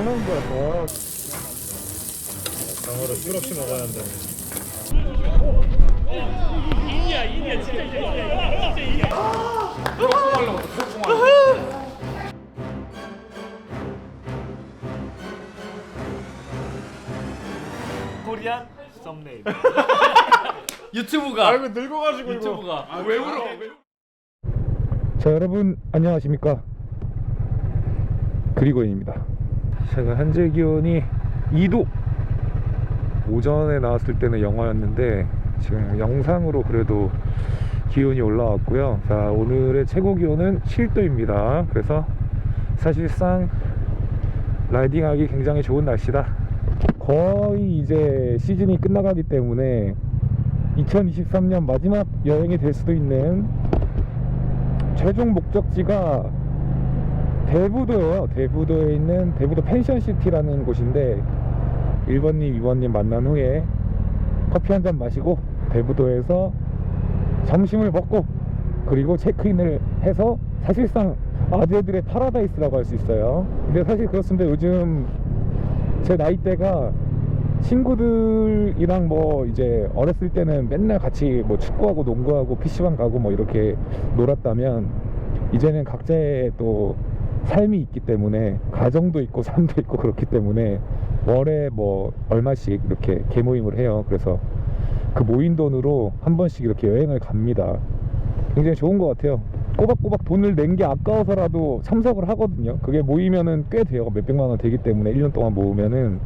해놓은 거야 더. 장어를 술 없이 먹어야 한다. 코리안 썸네일. 유튜브가. 아 이거 늙어가지고 이거. 유튜브가. 왜 울어? 자 여러분 안녕하십니까? 그리고인입니다 제가 현재 기온이 2도. 오전에 나왔을 때는 영하였는데 지금 영상으로 그래도 기온이 올라왔고요. 자 오늘의 최고 기온은 7도입니다. 그래서 사실상 라이딩하기 굉장히 좋은 날씨다. 거의 이제 시즌이 끝나가기 때문에 2023년 마지막 여행이 될 수도 있는 최종 목적지가 대부도예요. 대부도에 있는 대부도 펜션시티라는 곳인데 1번님, 2번님 만난 후에 커피 한 잔 마시고 대부도에서 점심을 먹고 그리고 체크인을 해서 사실상 아재들의 파라다이스라고 할 수 있어요. 근데 사실 그렇습니다. 요즘 제 나이대가 친구들이랑 뭐 이제 어렸을 때는 맨날 같이 뭐 축구하고 농구하고 PC방 가고 뭐 이렇게 놀았다면 이제는 각자의 또 삶이 있기 때문에 가정도 있고 삶도 있고 그렇기 때문에 월에 뭐 얼마씩 이렇게 개모임을 해요. 그래서 그 모인 돈으로 한 번씩 이렇게 여행을 갑니다. 굉장히 좋은 것 같아요. 꼬박꼬박 돈을 낸 게 아까워서라도 참석을 하거든요. 그게 모이면은 꽤 돼요. 몇백만 원 되기 때문에 1년 동안 모으면은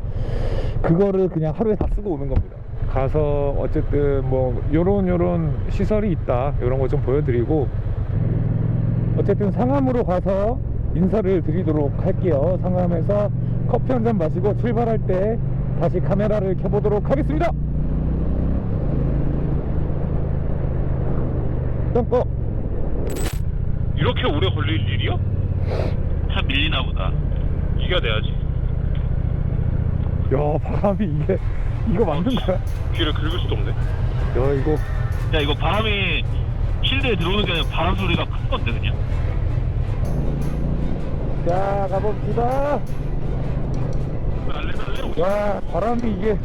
그거를 그냥 하루에 다 쓰고 오는 겁니다. 가서 어쨌든 뭐 요런 요런 시설이 있다. 요런 거 좀 보여드리고 어쨌든 상암으로 가서 인사를 드리도록 할게요. 상암에서 커피 한 잔 마시고 출발할 때 다시 카메라를 켜보도록 하겠습니다. 똥꼬 이렇게 오래 걸릴 일이야? 차 밀리나 보다. 이겨내야지. 야 바람이 이게 이거 맞는 거야? 귀를 긁을 수도 없네. 야 이거 야 이거 바람이 실내에 들어오는 게 아니라 바람 소리가 큰 건데 그냥. 자 가봅시다. 날래. 야 바람이 이게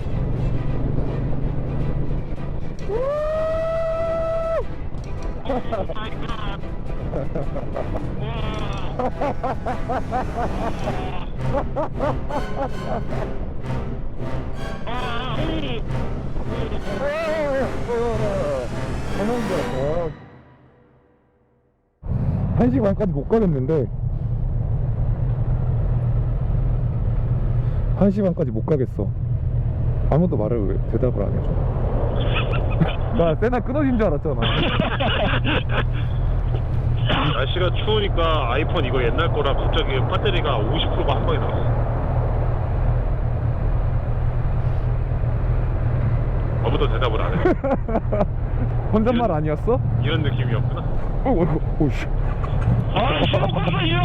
한 시간까지 못 가겠는데 한 시간까지 못 가겠어 아무도 말을 왜 대답을 안 해줘 나 세나 끊어진 줄 알았잖아 날씨가 추우니까 아이폰 이거 옛날 거라 갑자기 배터리가 50%가 한 번에 나왔어. 아무도 대답을 안 해. 혼잣말 아니었어? 이런 느낌이었구나. 어, 어, 어, 오씨. 아 싫어 깜짝이야.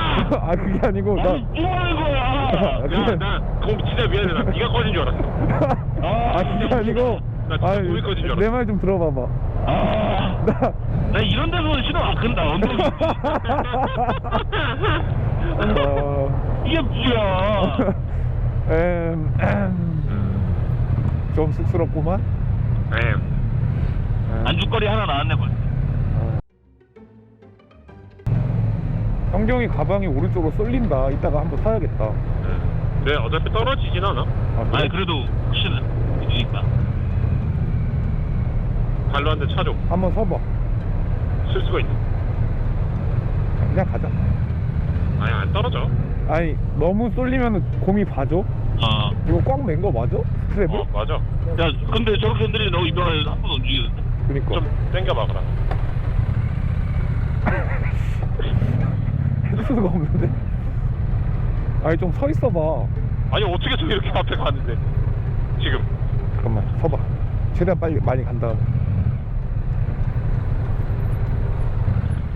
야. 아 그게 아니고 나 아니 뭐 하는 거야? 아, 야, 그게- 나 그럼 진짜 미안해. 나 네가 꺼진 줄 알았어. 아 그게 아니고 나 진짜 우리 거진 줄 알았어. 내 말 좀 들어봐봐 아. 나 나 이런 데서 신호 안 끈다. 엉덩이. 어, 이게 뭐야? 음, 음, 좀 쑥스럽구만 네. 음. 안주거리 하나 나왔네 벌써. 성경이 가방이 오른쪽으로 쏠린다 이따가 한번 사야겠다 네, 어차피 떨어지진 않아. 아, 그래? 아니 그래도 혹시나 이니까. 발로 한대 차줘. 한번 서봐 쓸 수가 있네. 그냥 가자 아니, 안 떨어져. 아니 너무 쏠리면 곰이 봐줘 어. 이거 꽉 맨 거 맞아? 스트랩을? 어, 맞아. 야 근데 저렇게 흔들리면 너 이번에 한 번도 움직이는데. 그니까 좀 땡겨봐, 그럼. 해줄 수가 없는데 아니 좀 서 있어봐 아니, 어떻게 저 이렇게 앞에 가는데. 지금. 잠깐만 서봐 최대한 빨리 많이 간 다음에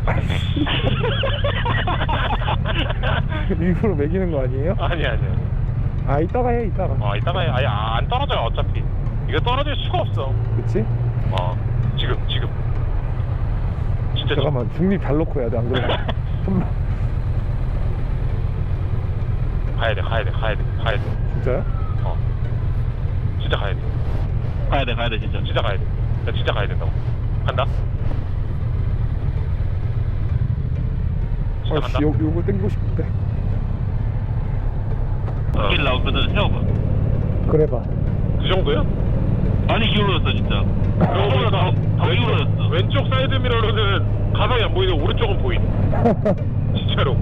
일부러 매기는 거 아니에요? 아니, 아니. 아 이따가 해 이따가 아, 이따가 해. 아니, 안 떨어져요, 어차피. 이거 떨어질 수가 없어. 그치? 어, 지금, 지금. 진짜 잠깐만 중립 잘 놓고 해야 돼 안 그러면 손- 가야 돼 가야 돼 가야 돼 가야 돼 진짜요? 어. 진짜 가야 돼 가야 돼 가야 돼 진짜 진짜 가야 돼. 나 진짜 가야 된다고. 간다. 진짜 간다. 아씨 요, 요거 땡기고 싶은데 어. 길 나오거든 세워봐 그래 봐 그 정도야? 많이 기울어졌어 진짜 그거보다 더, 더 왼쪽, 기울어졌어 왼쪽 사이드 미러로는 가방이 안 보이는데 오른쪽은 보인. 진짜로.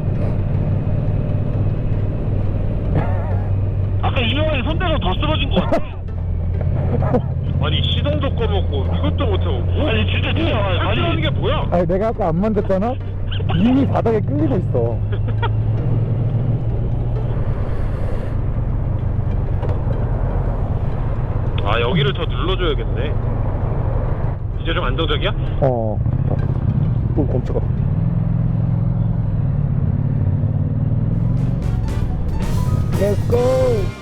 아까 이명환이 손대가 더 쓰러진 거 같아 아니 시동도 꺼먹고 이것도 못하고. 뭐, 아니 진짜 진짜 아니 게 뭐야? 아니 내가 아까 안 만졌잖아? 이미 바닥에 끌리고 있어 아 여기를 더 눌러줘야겠네. 이제 좀 안정적이야? 어. 오, 깜짝아. Let's go!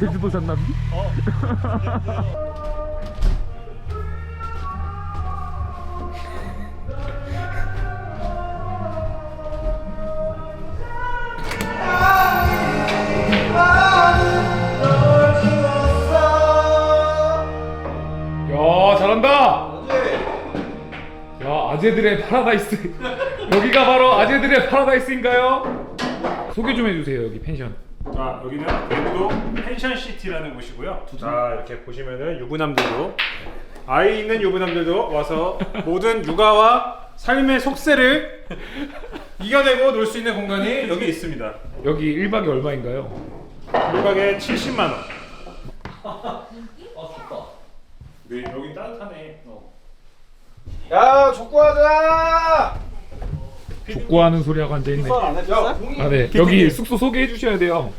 제주도 잘한다. 야 아재들의 파라다이스. 여기가 바로 아재들의 파라다이스인가요? 소개 좀 해주세요 여기 펜션. 자 여기는 대구도 펜션 시티라는 곳이고요. 자 이렇게 보시면은 유부남들도 아이 있는 유부남들도 와서 모든 육아와 삶의 속세를 이겨내고 놀 수 있는 공간이 여기 있습니다. 여기 1박에 얼마인가요? 1박에 70만 원. 아 좋다. 네 여기 따뜻하네. 야 족구하자! 족구하는 소리하고 앉아있네 안 했어? 아, 네. 여기 숙소 소개해 주셔야 돼요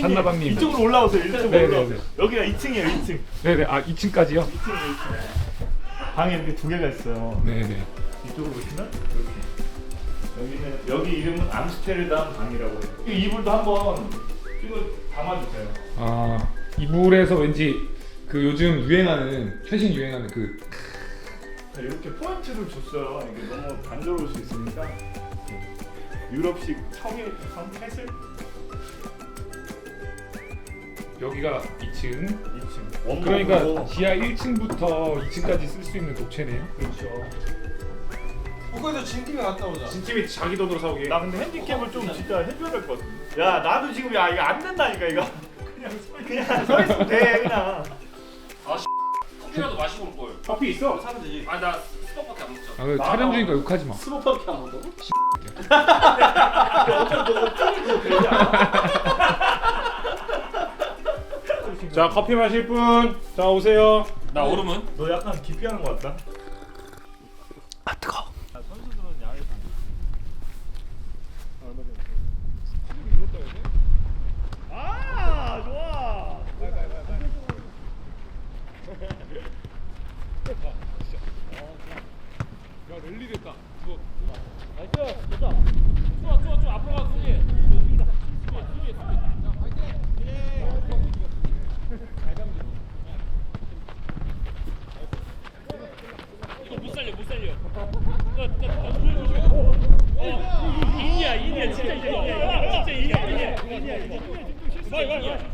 잔나방님 이쪽으로 올라오세요. 이쪽으로 네, 올라오세요. 네, 여기가 2층이에요. 2층. 네네 아 2층까지요? 방이 이렇게 두 개가 있어요. 네네 이쪽으로 보시면 이렇게 여기는 여기 이름은 암스테르담 방이라고 해요. 이 이불도 한번 찍어 담아주세요. 아 이불에서 왠지 그 요즘 유행하는 최신 유행하는 그 자, 이렇게 포인트를 줬어요. 이게 너무 단조로울 수 있으니까 유럽식 청일 성 캐슬 여기가 2층 2층. 원목으로 그러니까 지하 1층부터 2층까지 쓸 수 있는 독채네요 그렇죠. 거기서 진팀에 갔다 오자. 진팀이 자기 돈으로 사오게. 나 근데 핸디캡을 좀 진짜 해줘야 될 것 같은데. 야 나도 지금 야 이거 안 된다니까 이거. 그냥 서 그냥 서 있으면 돼 그냥. 커피라도 마시고 올 걸. 커피 있어? 사면 되지. 아나 스톡밖에 안 먹잖아. 아, 그 촬영 중이니까 욕하지 마 스모밖에 안 먹어? 자 커피 마실 분. 자 오세요. 나 얼음은? 너 약간 기피하는 것 같다. 아 뜨거. 선수들은 야외에서. 아 좋아. 야 랠리 됐다 이거 좋아 좋아 좋아 앞으로 가 수지. 이거 못 살려 못 살려. 어, 인이야 인이야 진짜 인이야 진짜 인이야 인이야 인이야 인이야.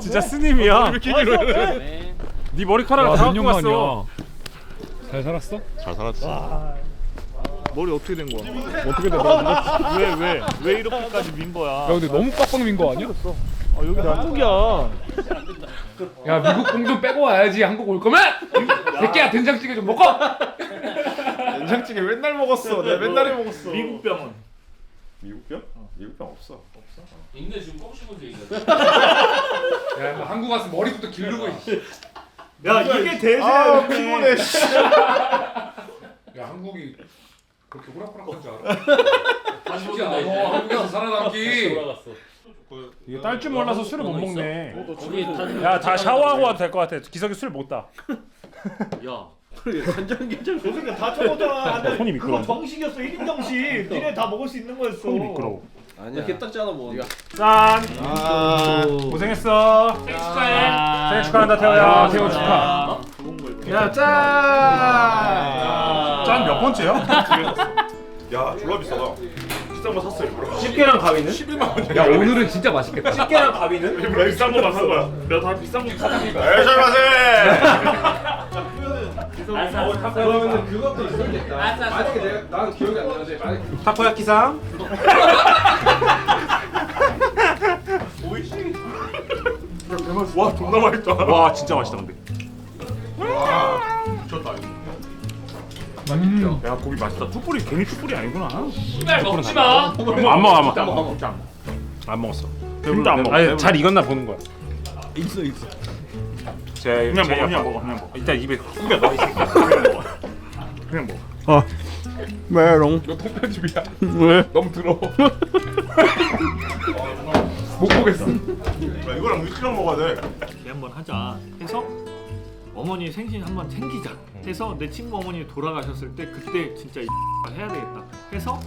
진짜 스님이야. 네 머리카락을 다 갖고 왔어. 잘 살았어? 잘 살았지. 머리 어떻게 된 거야? 어떻게 된 거야? 왜 왜? 왜 이렇게까지 민 거야? 야 근데 너무 빡빡 민 거 아니야? 아, 여기 한국이야. 야 미국 공 좀 빼고 와야지 한국 올 거면 새끼야 된장찌개 좀 먹어. 된장찌개 맨날 먹었어. 내가 맨날에 먹었어. 미국 병원. 미국 병? 미국 병 없어. 야 뭐 한국 와서 머리부터 기르고. 있- 야 이게 대세. 아 피곤해. 씨. 야 한국이 그렇게 호락호락한 줄 알아? 쉽지 않아. 너 한국에서 살아남기. 이게 딸 줄 몰라서 술을 못 먹네. 야다 샤워하고 와도 될 것 같아. 기석이 술 못 따. 그러니까 다 적었잖아. 손이 미끄러워. 그거 정식이었어. 1인 정식. 니네 다 먹을 수 있는 거였어. 손이 미끄러워. 아니야. 개딱지 하나 뭐. 짠. 아. 고생했어. 생일 축하해. 생일 축하한다 태호야. 야 태호 축하. 야 짠. 짠 몇 번째야? 야, 졸라 비싸다. 비싼 거 샀어 일부러. 집게랑 가위는? 11만 원. 야 오늘은 진짜 맛있겠다. 집게랑 가위는? 일부러 비싼 거만 산 거야. 내가 다 비싼 거 사장님. 에이, 잘 마세. 그러면 그것도 있어야겠다. 만약에 내가 나는 기억이 안 나는데 만약에 타코야키상. 와, 존나 맛있다. 와 진짜 맛있다 근데. 미쳤다 이거. 야 고기 맛있다. 툭불이 괜히 툭불이 아니구나. 날 먹지 마. 안 먹어 안 먹어. 안 먹어. 안 먹었어. 진짜 안 먹어. 아니 잘 익었나 보는 거야. 있어 있어. 제 그냥 제 먹어, 그냥. 먹어, 그냥 먹어. 일단 입에 후벼 넣어 이 새끼야. 그냥 먹어. 그냥 먹어. 메롱. 이거 통편집이야. 왜? 너무 더러워. 못 보겠어. 야, 이거랑 위스키랑 먹어야 돼. 개 한번 하자. 해서 어머니 생신 한번 챙기자. 해서 내 친구 어머니 돌아가셨을 때 그때 진짜 해야 되겠다. 해서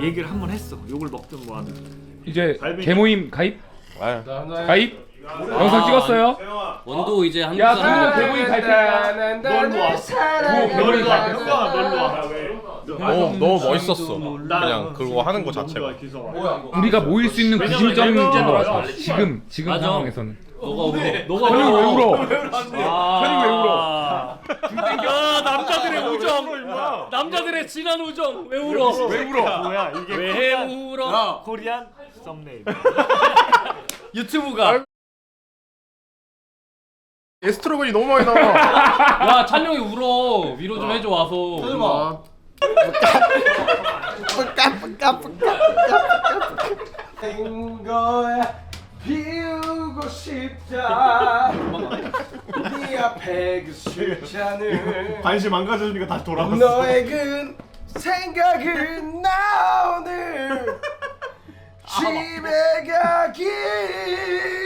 얘기를 한번 했어. 욕을 먹든 뭐 하든. 이제. 개모임 가입? 가입? 영상 찍었어요? 원도 이제 한국 야 사람. 상호 개모임 가입했다. 널로 와. 오 개모임 가입. 형아 널로 와. 너무 너무 멋있었어. 그냥 그거 하는 거 자체가. 우리가 모일 수 있는 왜냐면 구심점인 같아. 지금 지금 맞아. 상황에서는. 너가 울어. 너가 현이 왜 울어? 아. 현이 왜 울어? 야 남자들의 우정. 남자들의 진한 우정. 왜 울어? 왜 울어? 뭐야 이게 왜 울어? 코리안 썸네일. 유튜브가. 에스트로겐이 너무 많이 나와. 야 찬영이 울어. 위로 좀 해줘 와서. 설마. 된 거야 비우고 싶다 네 앞에 그 숫자는 관심 망가져주니까 다시 돌아왔어. 너의 그 생각은 나 오늘 집에 가기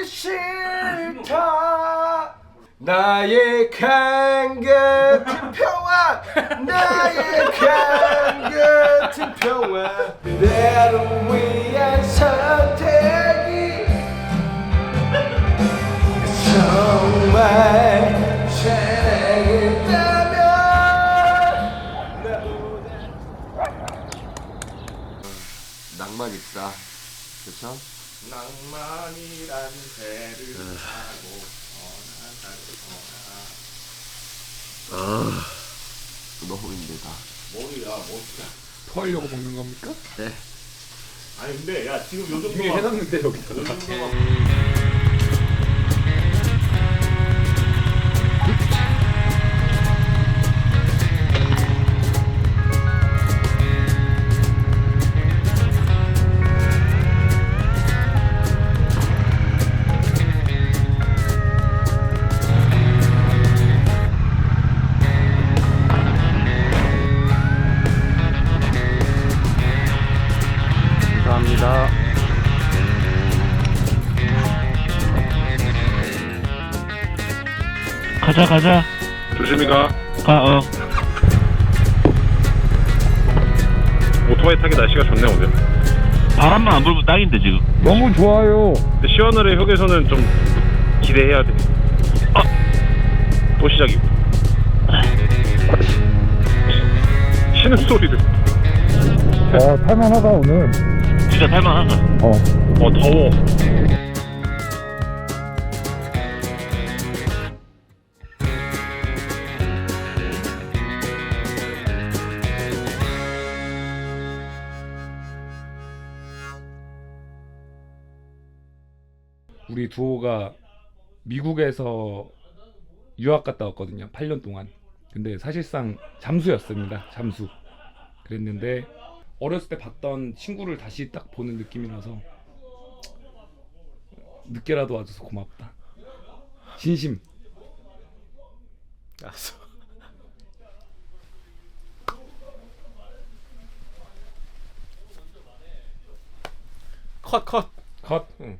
싫다 나의 강 같은 평화 나의 강 같은 평화 그대를 위한 선택이 정말 사랑했다면. 낭만 있다. 그쵸? 낭만이란 배를 너무 힘들다 토하려고 먹는 겁니까? 아니 근데 야 지금 요 정도 이미 해놨는데 여기. 가 자 가자 조심히 가. 가어 오토바이 타기 날씨가 좋네 오늘. 바람만 안 불면 딱인데 지금 너무 좋아요. 근데 시원하의 혁에서는 좀 기대해야 돼. 아, 또 시작이고. 쉬는 소리를. 어, 탈만하다 오늘. 진짜 탈만하다 어. 어 더워. 우리 두호가 미국에서 유학 갔다 왔거든요. 8년 동안. 근데 사실상 잠수였습니다. 잠수. 그랬는데 어렸을 때 봤던 친구를 다시 딱 보는 느낌이라서 늦게라도 와줘서 고맙다. 진심. 알았어. 컷 컷. 컷. 응.